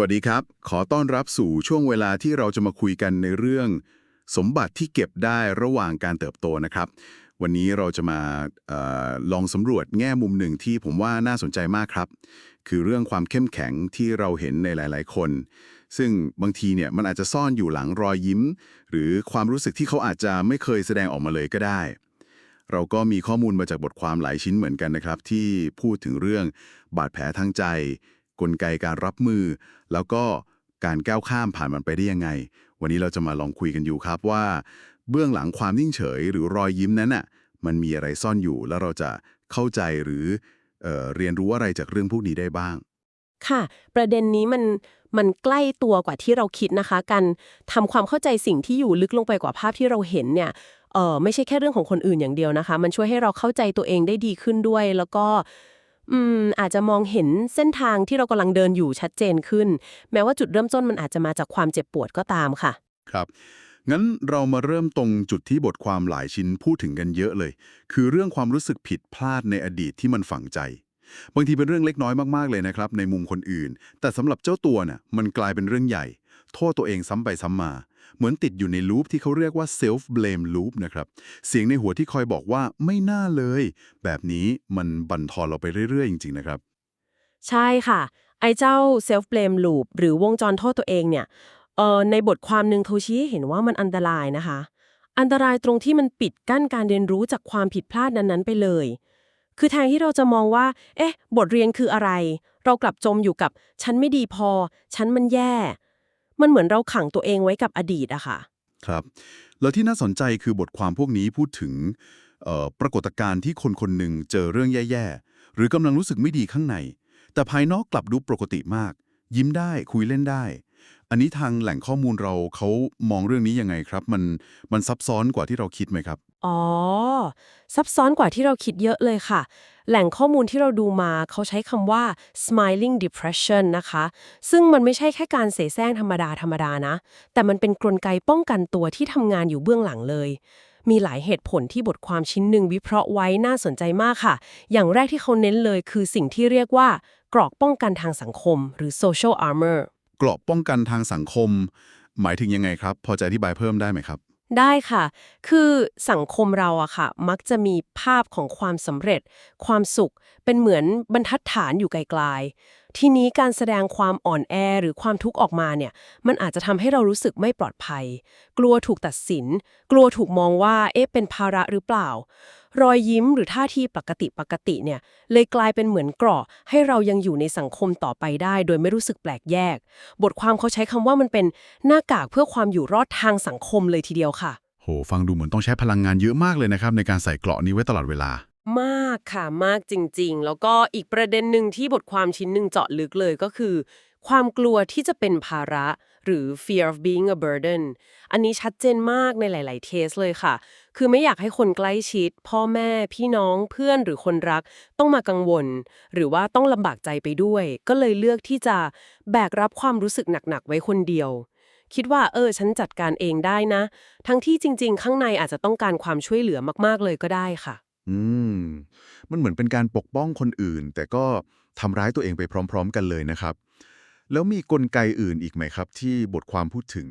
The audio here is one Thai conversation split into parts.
วัสดีครับ ขอต้อนรับสู่ช่วงเวลาที่เราจะมาคุยกันในเรื่อง สมบัติที่เก็บได้ระหว่างการเติบโตนะครับ วันนี้เราจะมาออลองสำรวจแง่มุมหนึ่งที่ผมว่าน่าสนใจมากครับ คือเรื่องความเข้มแข็งที่เราเห็นในหลาย ๆ คน ซึ่งบางทีเนี่ยมันอาจจะซ่อนอยู่หลังรอยยิ้ม หรือความรู้สึกที่เขาอาจจะไม่เคยแสดงออกมาเลยก็ได้เราก็มีข้อมูลมาจากบทความหลายชิ้นเหมือนกันนะครับ ที่พูดถึงเรื่องบาดแผลทางใจ กลไกการรับมือ แล้วก็การก้าวข้ามผ่านมันไปได้ยังไง วันนี้เราจะมาลองคุยกันอยู่ครับว่า เบื้องหลังความนิ่งเฉยหรือรอยยิ้มนั้นน่ะมันมีอะไรซ่อนอยู่แล้วเราจะเข้าใจหรือเออเรียนรู้อะไรจากเรื่องพวกนี้ได้บ้าง ค่ะ ประเด็นนี้มันมันใกล้ตัวกว่าที่เราคิดนะคะการทำความเข้าใจสิ่งที่อยู่ลึกลงไปกว่าภาพที่เราเห็นเนี่ยเออไม่ใช่แค่เรื่องของคนอื่นอย่างเดียวนะคะ มันช่วยให้เราเข้าใจตัวเองได้ดีขึ้นด้วย แล้วก็ อืมอาจจะมองเห็นเส้นทางที่เรากำลังเดินอยู่ชัดเจนขึ้น แม้ว่าจุดเริ่มต้นมันอาจจะมาจากความเจ็บปวดก็ตามค่ะ ครับ งั้นเรามาเริ่มตรงจุดที่บทความหลายชิ้นพูดถึงกันเยอะเลย คือเรื่องความรู้สึกผิดพลาดในอดีตที่มันฝังใจ บางทีเป็นเรื่องเล็กน้อยมากๆเลยนะครับ ในมุมคนอื่น แต่สำหรับเจ้าตัวน่ะมันกลายเป็นเรื่องใหญ่ โทษตัวเองซ้ำไปซ้ำมา เหมือนติดอยู่ในลูปที่เขาเรียกว่า self blame loop นะครับ เสียงในหัวที่คอยบอกว่าไม่น่าเลย แบบนี้มันบั่นทอนเราไปเรื่อย ๆ จริง ๆ นะครับ ใช่ค่ะ ไอ้เจ้า self blame loop หรือวงจรโทษตัวเองเนี่ยเอ่อในบทความหนึ่งเขาชี้เห็นว่ามันอันตรายนะคะ อันตรายตรงที่มันปิดกั้นการเรียนรู้จากความผิดพลาดนั้นๆ ไปเลย คือแทนที่เราจะมองว่า เอ๊ะ บทเรียนคืออะไร เรากลับจมอยู่กับ ฉันไม่ดีพอ ฉันมันแย่ มันเหมือนเราขังตัวเองไว้กับอดีตอะค่ะ ครับ แล้วที่น่าสนใจคือบทความพวกนี้พูดถึงปรากฏการณ์ที่คนคนหนึ่งเจอเรื่องแย่ๆ หรือกำลังรู้สึกไม่ดีข้างใน แต่ภายนอกกลับดูปกติมาก ยิ้มได้คุยเล่นได้ อันนี้ทางแหล่งข้อมูลเราเขามองเรื่องนี้ยังไงครับ มันมันซับซ้อนกว่าที่เราคิดไหมครับ อ๋อ ซับซ้อนกว่าที่เราคิดเยอะเลยค่ะ แหล่งข้อมูลที่เราดูมาเขาใช้คำว่า smiling depression นะคะ ซึ่งมันไม่ใช่แค่การเสแสร้งธรรมดาธรรมดานะ แต่มันเป็นกลไกป้องกันตัวที่ทำงานอยู่เบื้องหลังเลยมีหลายเหตุผลที่บทความชิ้นหนึ่งวิเคราะห์ไว้น่าสนใจมากค่ะ อย่างแรกที่เขาเน้นเลยคือสิ่งที่เรียกว่า กรอกป้องกันทางสังคม หรือ social armor เกราะป้องกันทางสังคม หมายถึงยังไงครับ พอจะอธิบายเพิ่มได้ไหมครับ ได้ค่ะ คือสังคมเราอะค่ะ มักจะมีภาพของความสำเร็จ ความสุข เป็นเหมือนบรรทัดฐานอยู่ไกลๆ ทีนี้การแสดงความอ่อนแอหรือความทุกข์ออกมาเนี่ย มันอาจจะทำให้เรารู้สึกไม่ปลอดภัย กลัวถูกตัดสิน กลัวถูกมองว่า เอ๊ะ เป็นภาระหรือเปล่า รอยยิ้มหรือท่าทีปกติปกติเนี่ย เลยกลายเป็นเหมือนเกราะให้เรายังอยู่ในสังคมต่อไปได้ โดยไม่รู้สึกแปลกแยก บทความเขาใช้คำว่ามันเป็นหน้ากากเพื่อความอยู่รอดทางสังคมเลยทีเดียวค่ะ โห ฟังดูเหมือนต้องใช้พลังงานเยอะมากเลยนะครับในการใส่เกราะนี้ไว้ตลอดเวลา มากค่ะมากจริงๆ แล้วก็อีกประเด็นหนึ่งที่บทความชิ้นหนึ่งเจาะลึกเลยก็คือ ความกลัวที่จะเป็นภาระหรือ fear of being a burden อันนี้ชัดเจนมากในหลายๆเคสเลยค่ะ คือไม่อยากให้คนใกล้ชิด พ่อแม่พี่น้องเพื่อนหรือคนรักต้องมากังวล หรือว่าต้องลำบากใจไปด้วย ก็เลยเลือกที่จะแบกรับความรู้สึกหนักๆ ไว้คนเดียว คิดว่าเออฉันจัดการเองได้นะ ทั้งที่จริง ๆ ข้างในอาจจะต้องการความช่วยเหลือมากๆเลยก็ได้ค่ะ อืม มันเหมือนเป็นการปกป้องคนอื่น แต่ก็ทำร้ายตัวเองไปพร้อม ๆ กันเลยนะครับ แล้วมีกลไกอื่นอีกไหมครับ ที่บทความพูดถึง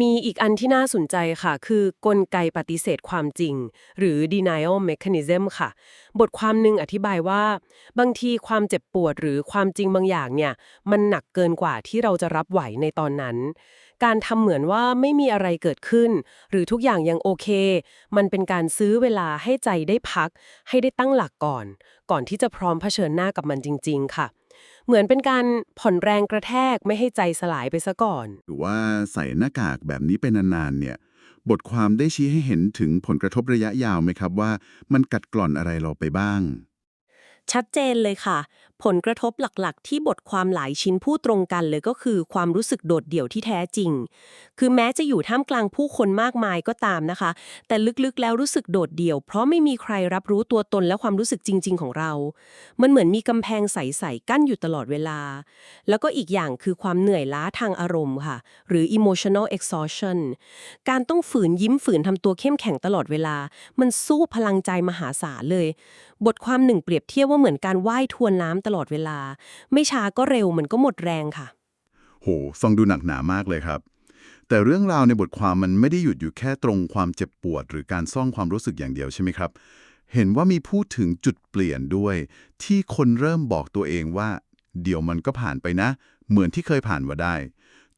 มีอีกอันที่น่าสนใจค่ะ คือกลไกปฏิเสธความจริง หรือ denial mechanism ค่ะ บทความหนึ่งอธิบายว่า บางทีความเจ็บปวดหรือความจริงบางอย่างเนี่ย มันหนักเกินกว่าที่เราจะรับไหวในตอนนั้น การทำเหมือนว่าไม่มีอะไรเกิดขึ้น หรือทุกอย่างยังโอเค มันเป็นการซื้อเวลาให้ใจได้พัก ให้ได้ตั้งหลักก่อน ก่อนที่จะพร้อมเผชิญหน้ากับมันจริง ๆ ค่ะ เหมือนเป็นการผ่อนแรงกระแทกไม่ให้ใจสลายไปซะก่อน หรือว่าใส่หน้ากากแบบนี้ไปนานๆเนี่ย บทความได้ชี้ให้เห็นถึงผลกระทบระยะยาวไหมครับว่า มันกัดกร่อนอะไรเราไปบ้าง ชัดเจนเลยค่ะ ผลกระทบหลักๆ ที่บทความหลายชิ้นพูดตรงกันเลยก็คือความรู้สึกโดดเดี่ยวที่แท้จริง คือแม้จะอยู่ท่ามกลางผู้คนมากมายก็ตามนะคะ แต่ลึกๆแล้วรู้สึกโดดเดี่ยว เพราะไม่มีใครรับรู้ตัวตนและความรู้สึกจริง ๆ ของเรา มันเหมือนมีกำแพงใสๆกั้นอยู่ตลอดเวลา แล้วก็อีกอย่างคือความเหนื่อยล้าทางอารมณ์ค่ะ หรือ emotional exhaustion การต้องฝืนยิ้มฝืนทำตัวเข้มแข็งตลอดเวลา มันสู้พลังใจมหาศาลเลย บทความหนึ่งเปรียบเทียบว่าเหมือนการว่ายทวนน้ำตลอดเวลา ไม่ช้าก็เร็วมันก็หมดแรงค่ะ โหฟังดูหนักหนามากเลยครับ แต่เรื่องราวในบทความมันไม่ได้หยุดอยู่แค่ตรงความเจ็บปวด หรือการซ่องความรู้สึกอย่างเดียวใช่ไหมครับ เห็นว่ามีพูดถึงจุดเปลี่ยนด้วย ที่คนเริ่มบอกตัวเองว่า เดี๋ยวมันก็ผ่านไปนะ เหมือนที่เคยผ่านมาได้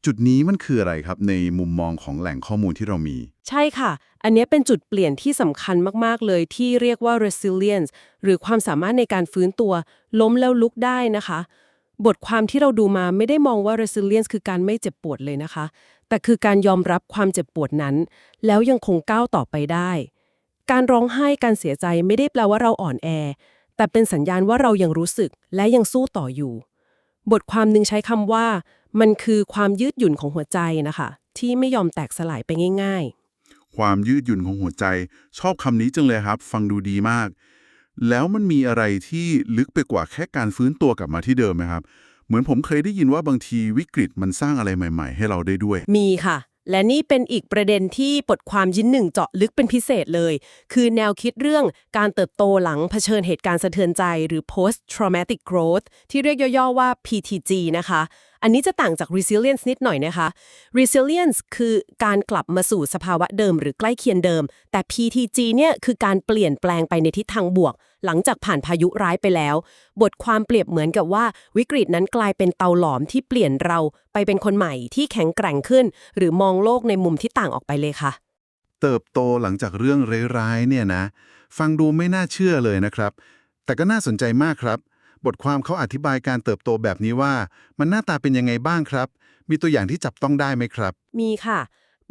จุดนี้มันคืออะไรครับในมุมมองของแหล่งข้อมูลที่เรามี ใช่ค่ะ อันนี้เป็นจุดเปลี่ยนที่สำคัญมาก ๆ เลยที่เรียกว่า resilience หรือความสามารถในการฟื้นตัว ล้มแล้วลุกได้นะคะ บทความที่เราดูมาไม่ได้มองว่า resilience คือการไม่เจ็บปวดเลยนะคะ แต่คือการยอมรับความเจ็บปวดนั้น แล้วยังคงก้าวต่อไปได้ การร้องไห้การเสียใจไม่ได้แปลว่าเราอ่อนแอ แต่เป็นสัญญาณว่าเรายังรู้สึกและยังสู้ต่ออยู่ บทความหนึ่งใช้คำว่า มันคือความยืดหยุ่นของหัวใจนะคะ ที่ไม่ยอมแตกสลายไปง่าย ๆ ความยืดหยุ่นของหัวใจชอบคำนี้จังเลยครับ ฟังดูดีมาก แล้วมันมีอะไรที่ลึกไปกว่าแค่การฟื้นตัวกลับมาที่เดิมไหมครับ เหมือนผมเคยได้ยินว่าบางทีวิกฤตมันสร้างอะไรใหม่ ๆ ให้เราได้ด้วย มีค่ะ และนี่เป็นอีกประเด็นที่บทความชิ้นหนึ่งเจาะลึกเป็นพิเศษเลย คือแนวคิดเรื่องการเติบโตหลังเผชิญเหตุการณ์สะเทือนใจ หรือ post traumatic growth ที่เรียกย่อๆว่า PTG นะคะ อันนี้จะต่างจาก resilience นิดหน่อยนะคะ resilience คือการกลับมาสู่สภาวะเดิมหรือใกล้เคียงเดิม แต่ PTG เนี่ยคือการเปลี่ยนแปลงไปในทิศทางบวก หลังจากผ่านพายุร้ายไปแล้ว บทความเปรียบเหมือนกับว่าวิกฤตนั้นกลายเป็นเตาหลอมที่เปลี่ยนเราไปเป็นคนใหม่ที่แข็งแกร่งขึ้น หรือมองโลกในมุมที่ต่างออกไปเลยค่ะ เติบโตหลังจากเรื่องร้ายๆเนี่ยนะ ฟังดูไม่น่าเชื่อเลยนะครับ แต่ก็น่าสนใจมากครับ บทความเขาอธิบายการเติบโตแบบนี้ว่า มันหน้าตาเป็นยังไงบ้างครับ มีตัวอย่างที่จับต้องได้ไหมครับ มีค่ะ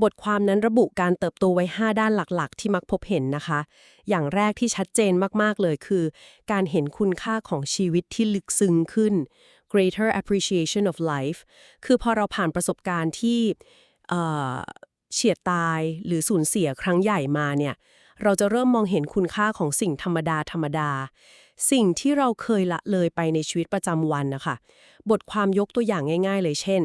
บทความนั้นระบุการเติบโตไว้ 5 ด้านหลักๆ ที่มักพบเห็นนะคะ อย่างแรกที่ชัดเจนมากๆเลยคือ การเห็นคุณค่าของชีวิตที่ลึกซึ้งขึ้น greater appreciation of life คือพอเราผ่านประสบการณ์ที่เอ่อเฉียดตายหรือสูญเสียครั้งใหญ่มาเนี่ย เราจะเริ่มมองเห็นคุณค่าของสิ่งธรรมดาธรรมดา สิ่งที่เราเคยละเลยไปในชีวิตประจำวันนะคะ บทความยกตัวอย่างง่าย ๆ เลยเช่น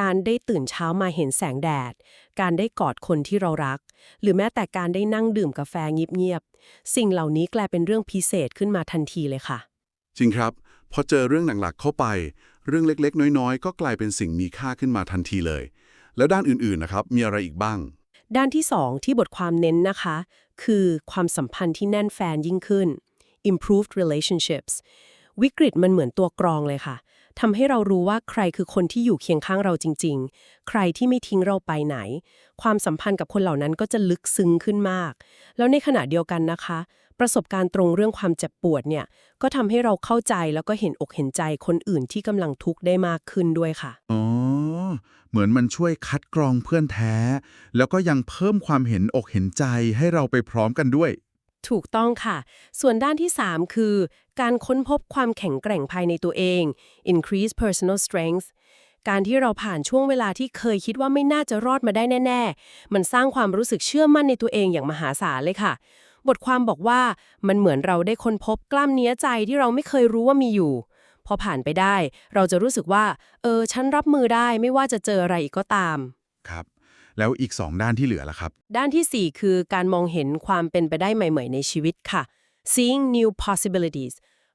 การได้ตื่นเช้ามาเห็นแสงแดด การได้กอดคนที่เรารัก หรือแม้แต่การได้นั่งดื่มกาแฟเงียบๆ สิ่งเหล่านี้กลายเป็นเรื่องพิเศษขึ้นมาทันทีเลยค่ะ จริงครับ พอเจอเรื่องหนักๆเข้าไป เรื่องเล็กๆ น้อยๆ ก็กลายเป็นสิ่งมีค่าขึ้นมาทันทีเลย แล้วด้านอื่นๆ นะครับ มีอะไรอีกบ้าง ด้านที่ 2 ที่บทความเน้นนะคะ คือความสัมพันธ์ที่แน่นแฟนยิ่งขึ้น improved relationships วิกฤตมันเหมือนตัวกรองเลยค่ะทำให้เรารู้ว่าใครคือคนที่อยู่เคียงข้างเราจริง ๆ ใครที่ไม่ทิ้งเราไปไหน ความสัมพันธ์กับคนเหล่านั้นก็จะลึกซึ้งขึ้นมาก แล้วในขณะเดียวกันนะคะ ประสบการณ์ตรงเรื่องความเจ็บปวดเนี่ย ก็ทำให้เราเข้าใจแล้วก็เห็นอกเห็นใจคนอื่นที่กำลังทุกข์ได้มากขึ้นด้วยค่ะอ๋อเหมือนมันช่วยคัดกรองเพื่อนแท้ แล้วก็ยังเพิ่มความเห็นอกเห็นใจให้เราไปพร้อมกันด้วย ถูกต้องค่ะ ส่วนด้านที่ 3 คือ การค้นพบความแข็งแกร่งภายในตัวเอง increase personal strength การที่เราผ่านช่วงเวลาที่เคยคิดว่าไม่น่าจะรอดมาได้แน่ ๆ มันสร้างความรู้สึกเชื่อมั่นในตัวเองอย่างมหาศาลเลยค่ะ บทความบอกว่ามันเหมือนเราได้ค้นพบกล้ามเนื้อใจที่เราไม่เคยรู้ว่ามีอยู่ พอผ่านไปได้ เราจะรู้สึกว่า เออ ฉันรับมือได้ไม่ว่าจะเจออะไรอีกก็ตาม ครับ แล้วอีก 2 ด้านที่เหลือล่ะครับ ด้านทีสี่ 4 คือการมองเห็นความเป็นไปได้ใหม่ ๆ ในชีวิตค่ะ seeing new possibilities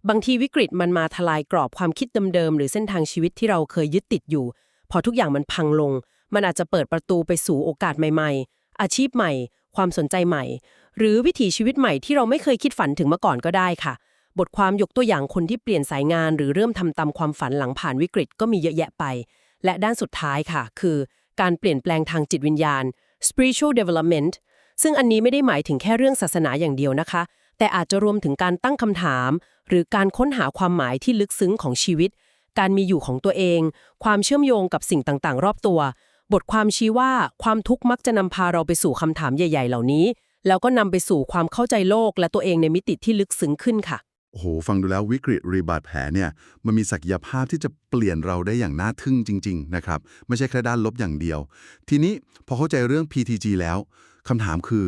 บางทีวิกฤตมันมาทลายกรอบความคิดเดิมๆหรือเส้นทางชีวิตที่เราเคยยึดติดอยู่ พอทุกอย่างมันพังลง มันอาจจะเปิดประตูไปสู่โอกาสใหม่ๆ อาชีพใหม่ ความสนใจใหม่ หรือวิถีชีวิตใหม่ที่เราไม่เคยคิดฝันถึงมาก่อนก็ได้ค่ะ บทความยกตัวอย่างคนที่เปลี่ยนสายงาน หรือเริ่มทำตามความฝันหลังผ่านวิกฤตก็มีเยอะแยะไป และด้านสุดท้ายค่ะ คือ การเปลี่ยนแปลงทางจิตวิญญาณ spiritual development ซึ่งอันนี้ไม่ได้หมายถึงแค่เรื่องศาสนาอย่างเดียวนะคะ แต่อาจจะรวมถึงการตั้งคำถาม หรือการค้นหาความหมายที่ลึกซึ้งของชีวิต การมีอยู่ของตัวเอง ความเชื่อมโยงกับสิ่งต่างๆ รอบตัว บทความชี้ว่าความทุกข์มักจะนำพาเราไปสู่คำถามใหญ่ ๆ เหล่านี้ แล้วก็นำไปสู่ความเข้าใจโลกและตัวเองในมิติที่ลึกซึ้งขึ้นค่ะ โอ้โหฟังดูแล้ววิกฤตรีบาดแผลเนี่ยมันมีศักยภาพที่จะเปลี่ยนเราได้อย่างน่าทึ่งจริง ๆ นะครับ ไม่ใช่แค่ด้านลบอย่างเดียว ทีนี้พอเข้าใจเรื่อง PTG แล้วคำถามคือ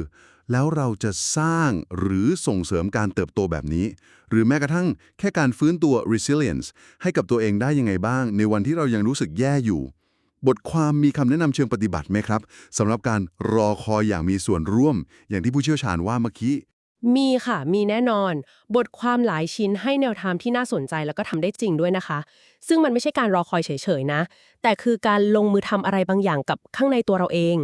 แล้วเราจะสร้างหรือส่งเสริมการเติบโตแบบนี้ หรือแม้กระทั่งแค่การฟื้นตัว resilience ให้กับตัวเองได้ยังไงบ้าง ในวันที่เรายังรู้สึกแย่อยู่ บทความมีคำแนะนำเชิงปฏิบัติไหมครับสำหรับการรอคอยอย่างมีส่วนร่วม อย่างที่ผู้เชี่ยวชาญว่าเมื่อกี้ มีค่ะ มีแน่นอน บทความหลายชิ้นให้แนวทางที่น่าสนใจแล้วก็ทำได้จริงด้วยนะคะ ซึ่งมันไม่ใช่การรอคอยเฉยๆนะ แต่คือการลงมือทำอะไรบางอย่างกับข้างในตัวเราเอง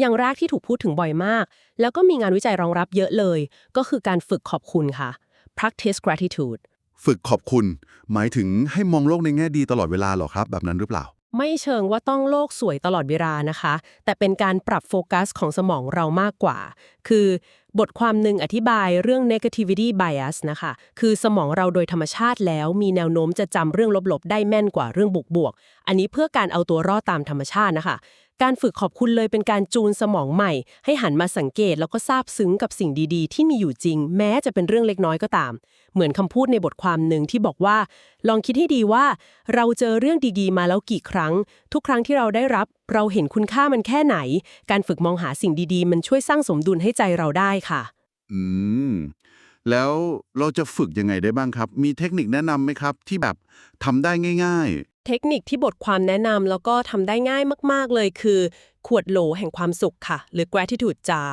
อย่างแรกที่ถูกพูดถึงบ่อยมาก แล้วก็มีงานวิจัยรองรับเยอะเลย ก็คือการฝึกขอบคุณค่ะ practice gratitude ฝึกขอบคุณ หมายถึงให้มองโลกในแง่ดีตลอดเวลาเหรอครับ แบบนั้นหรือเปล่า ไม่เชิงว่าต้องโลกสวยตลอดเวลานะคะ แต่เป็นการปรับโฟกัสของสมองเรามากกว่า คือบทความหนึ่งอธิบายเรื่อง negativity bias นะคะ คือสมองเราโดยธรรมชาติแล้วมีแนวโน้มจะจำเรื่องลบๆ ได้แม่นกว่าเรื่องบวกๆ อันนี้เพื่อการเอาตัวรอดตามธรรมชาตินะคะ การฝึกขอบคุณเลยเป็นการจูนสมองใหม่ ให้หันมาสังเกตแล้วก็ซาบซึ้งกับสิ่งดีๆ ที่มีอยู่จริง แม้จะเป็นเรื่องเล็กน้อยก็ตาม เหมือนคำพูดในบทความหนึ่งที่บอกว่า ลองคิดให้ดีว่า เราเจอเรื่องดีๆ มาแล้วกี่ครั้ง ทุกครั้งที่เราได้รับ เราเห็นคุณค่ามันแค่ไหน การฝึกมองหาสิ่งดีๆ มันช่วยสร้างสมดุลให้ใจเราได้ค่ะ อืมแล้วเราจะฝึกยังไงได้บ้างครับ มีเทคนิคแนะนำไหมครับ ที่แบบทำได้ง่าย เทคนิคที่บทความแนะนำแล้วก็ทำได้ง่ายมาก ๆ เลยคือ ขวดโหลแห่งความสุขค่ะ หรือ gratitude jar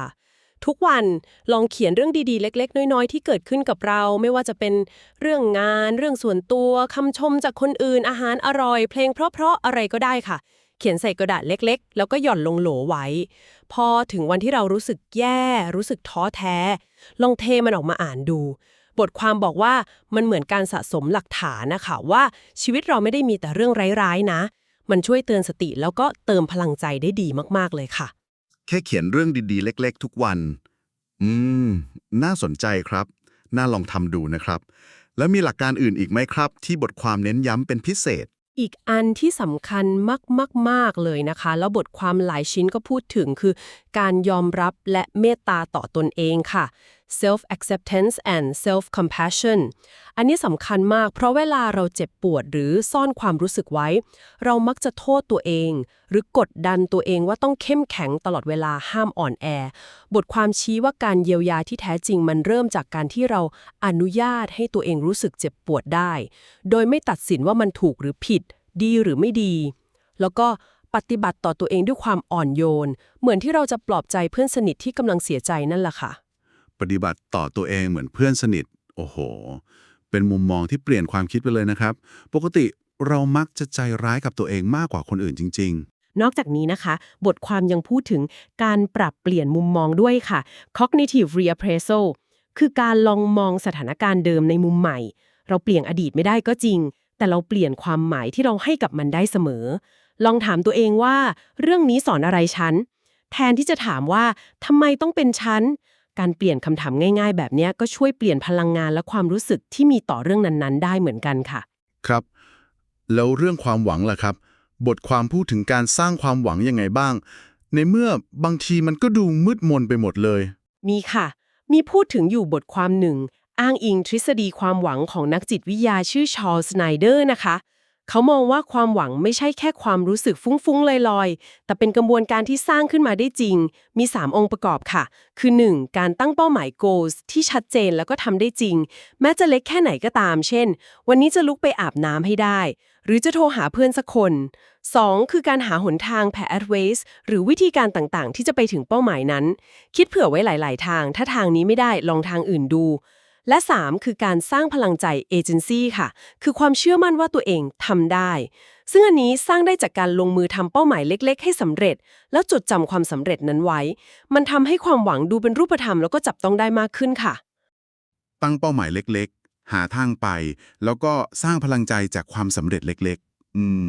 ทุกวันลองเขียนเรื่องดีๆ เล็ก ๆ น้อยๆ ที่เกิดขึ้นกับเรา ไม่ว่าจะเป็นเรื่องงาน เรื่องส่วนตัวคำชมจากคนอื่น อาหารอร่อย เพลงเพราะๆอะไรก็ได้ค่ะ เขียนใส่กระดาษเล็ก ๆ แล้วก็หย่อนลงโหลไว้ พอถึงวันที่เรารู้สึกแย่ รู้สึกท้อแท้ ลองเทมันออกมาอ่านดู บทความบอกว่ามันเหมือนการสะสมหลักฐานนะคะว่าชีวิตเราไม่ได้มีแต่เรื่องร้ายๆนะ มันช่วยเตือนสติแล้วก็เติมพลังใจได้ดีมากๆเลยค่ะๆแค่เขียนเรื่องดีๆ เล็ก ๆ ทุกวัน อืม น่าสนใจครับ น่าลองทำดูนะครับ แล้วมีหลักการอื่นอีกไหมครับ ที่บทความเน้นย้ำเป็นพิเศษอีกอันที่สำคัญมากๆเลยนะคะ แล้วบทความหลายชิ้นก็พูดถึงคือ การยอมรับและเมตตาต่อตนเองค่ะ self acceptance and self compassion อันนี้สำคัญมากเพราะเวลาเราเจ็บปวดหรือซ่อนความรู้สึกไว้ เรามักจะโทษตัวเอง หรือกดดันตัวเองว่าต้องเข้มแข็งตลอดเวลาห้ามอ่อนแอ บทความชี้ว่าการเยียวยาที่แท้จริงมันเริ่มจากการที่เราอนุญาตให้ตัวเองรู้สึกเจ็บปวดได้ โดยไม่ตัดสินว่ามันถูกหรือผิด ดีหรือไม่ดี แล้วก็ปฏิบัติต่อตัวเองด้วยความอ่อนโยน เหมือนที่เราจะปลอบใจเพื่อนสนิทที่กำลังเสียใจนั่นแหละค่ะ ปฏิบัติต่อตัวเองเหมือนเพื่อนสนิท โอ้โห เป็นมุมมองที่เปลี่ยนความคิดไปเลยนะครับ ปกติเรามักจะใจร้ายกับตัวเองมากกว่าคนอื่นจริงนอกจากนี้นะคะ บทความยังพูดถึงการปรับเปลี่ยนมุมมองด้วยค่ะ cognitive reappraisal คือการลองมองสถานการณ์เดิมในมุมใหม่ เราเปลี่ยนอดีตไม่ได้ก็จริง แต่เราเปลี่ยนความหมายที่เราให้กับมันได้เสมอ ลองถามตัวเองว่า เรื่องนี้สอนอะไรฉัน แทนที่จะถามว่าทำไมต้องเป็นฉัน การเปลี่ยนคำถามง่ายๆ แบบเนี้ยก็ช่วยเปลี่ยนพลังงานและความรู้สึกที่มีต่อเรื่องนั้น ๆ ได้เหมือนกันค่ะๆครับ แล้วเรื่องความหวังล่ะครับ บทความพูดถึงการสร้างความหวังยังไงบ้าง ในเมื่อบางทีมันก็ดูมืดมนไปหมดเลย มีค่ะ มีพูดถึงอยู่บทความหนึ่ง อ้างอิงทฤษฎีความหวังของนักจิตวิทยาชื่อชอลสไนเดอร์นะคะ เขามองว่าความหวังไม่ใช่แค่ความรู้สึกฟุ้งๆลอยๆ แต่เป็นกระบวนการที่สร้างขึ้นมาได้จริง มี 3 องค์ประกอบค่ะ คือ 1. การตั้งเป้าหมาย goals ที่ชัดเจนแล้วก็ทำได้จริง แม้จะเล็กแค่ไหนก็ตาม เช่น วันนี้จะลุกไปอาบน้ำให้ได้ หรือจะโทรหาเพื่อนสักคน 2. คือการหาหนทาง pathways หรือวิธีการต่างๆ ที่จะไปถึงเป้าหมายนั้น คิดเผื่อไว้หลาย ๆ ทาง ถ้าทางนี้ไม่ได้ลองทางอื่นดู และ 3 คือการสร้างพลังใจเอเจนซี่ค่ะ คือความเชื่อมั่นว่าตัวเองทำได้ ซึ่งอันนี้สร้างได้จากการลงมือทำเป้าหมายเล็ก ๆ ให้สำเร็จ แล้วจดจำความสำเร็จนั้นไว้ มันทำให้ความหวังดูเป็นรูปธรรมแล้วก็จับต้องได้มากขึ้นค่ะ ตั้งเป้าหมายเล็กๆ หาทางไป แล้วก็สร้างพลังใจจากความสำเร็จเล็ก ๆอืม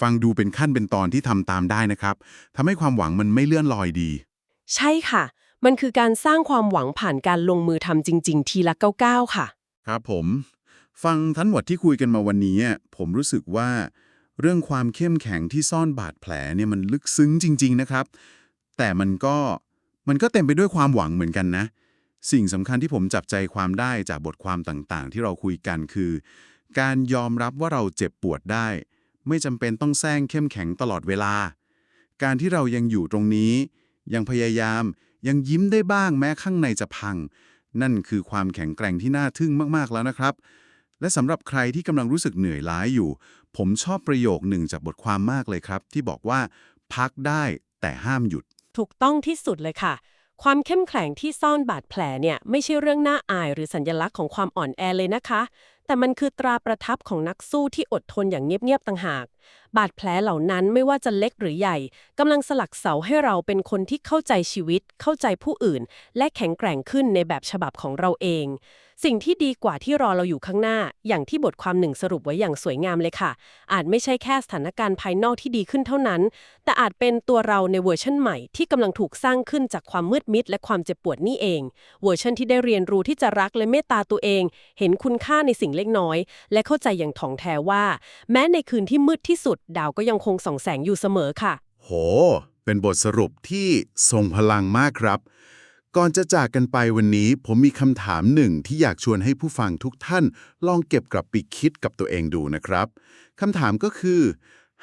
ฟังดูเป็นขั้นเป็นตอนที่ทำตามได้นะครับทำให้ความหวังมันไม่เลื่อนลอยดี ใช่ค่ะ มันคือการสร้างความหวังผ่านการลงมือทำจริง ๆ ทีละก้าวๆค่ะ ครับผม ฟังทั้งหมดที่คุยกันมาวันนี้ ผมรู้สึกว่า เรื่องความเข้มแข็งที่ซ่อนบาดแผลเนี่ยมันลึกซึ้งจริง ๆ นะครับ แต่มันก็มันก็เต็มไปด้วยความหวังเหมือนกันนะ สิ่งสำคัญที่ผมจับใจความได้จากบทความต่างๆ ที่เราคุยกันคือ การยอมรับว่าเราเจ็บปวดได้ ไม่จำเป็นต้องแซงเข้มแข็งตลอดเวลา การที่เรายังอยู่ตรงนี้ ยังพยายาม ยังยิ้มได้บ้างแม้ข้างในจะพัง นั่นคือความแข็งแกร่งที่น่าทึ่งมากๆแล้วนะครับ และสำหรับใครที่กำลังรู้สึกเหนื่อยล้าอยู่ ผมชอบประโยคหนึ่งจากบทความมากเลยครับ ที่บอกว่า พักได้แต่ห้ามหยุด ถูกต้องที่สุดเลยค่ะ ความเข้มแข็งที่ซ่อนบาดแผลเนี่ยไม่ใช่เรื่องน่าอายหรือสัญลักษณ์ของความอ่อนแอเลยนะคะ แต่มันคือตราประทับของนักสู้ที่อดทนอย่างเงียบๆต่างหาก บาดแผลเหล่านั้นไม่ว่าจะเล็กหรือใหญ่กำลังสลักเสาให้เราเป็นคนที่เข้าใจชีวิต เข้าใจผู้อื่น และแข็งแกร่งขึ้นในแบบฉบับของเราเอง สิ่งที่ดีกว่าที่รอเราอยู่ข้างหน้า อย่างที่บทความหนึ่งสรุปไว้อย่างสวยงามเลยค่ะ อาจไม่ใช่แค่สถานการณ์ภายนอกที่ดีขึ้นเท่านั้น แต่อาจเป็นตัวเราในเวอร์ชันใหม่ที่กำลังถูกสร้างขึ้นจากความมืดมิด และความเจ็บปวดนี่เอง เวอร์ชันที่ได้เรียนรู้ที่จะรักและเมตตาตัวเอง เห็นคุณค่าในสิ่งเล็กน้อย และเข้าใจอย่างถ่องแท้ว่า แม้ในคืนที่มืดที่สุด ดาวก็ยังคงส่องแสงอยู่เสมอค่ะ โห เป็นบทสรุปที่ทรงพลังมากครับ ก่อนจะจากกันไปวันนี้ ผมมีคำถามหนึ่งที่อยากชวนให้ผู้ฟังทุกท่าน ลองเก็บกลับไปคิดกับตัวเองดูนะครับคำถามก็คือ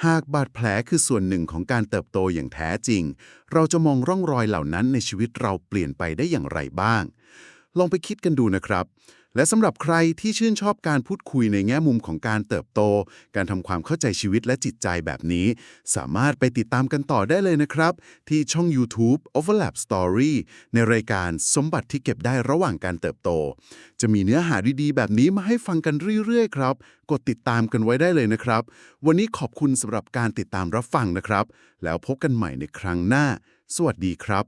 หากบาดแผลคือส่วนหนึ่งของการเติบโตอย่างแท้จริง เราจะมองร่องรอยเหล่านั้นในชีวิตเราเปลี่ยนไปได้อย่างไรบ้าง ลองไปคิดกันดูนะครับ และสำหรับใครที่ชื่นชอบการพูดคุยในแง่มุมของการเติบโต การทำความเข้าใจชีวิตและจิตใจแบบนี้ สามารถไปติดตามกันต่อได้เลยนะครับ ที่ช่อง YouTube Overlap Story ในรายการสมบัติที่เก็บได้ระหว่างการเติบโต จะมีเนื้อหาดีๆ แบบนี้มาให้ฟังกันเรื่อยๆ ครับ กดติดตามกันไว้ได้เลยนะครับ วันนี้ขอบคุณสำหรับการติดตามรับฟังนะครับ แล้วพบกันใหม่ในครั้งหน้า สวัสดีครับ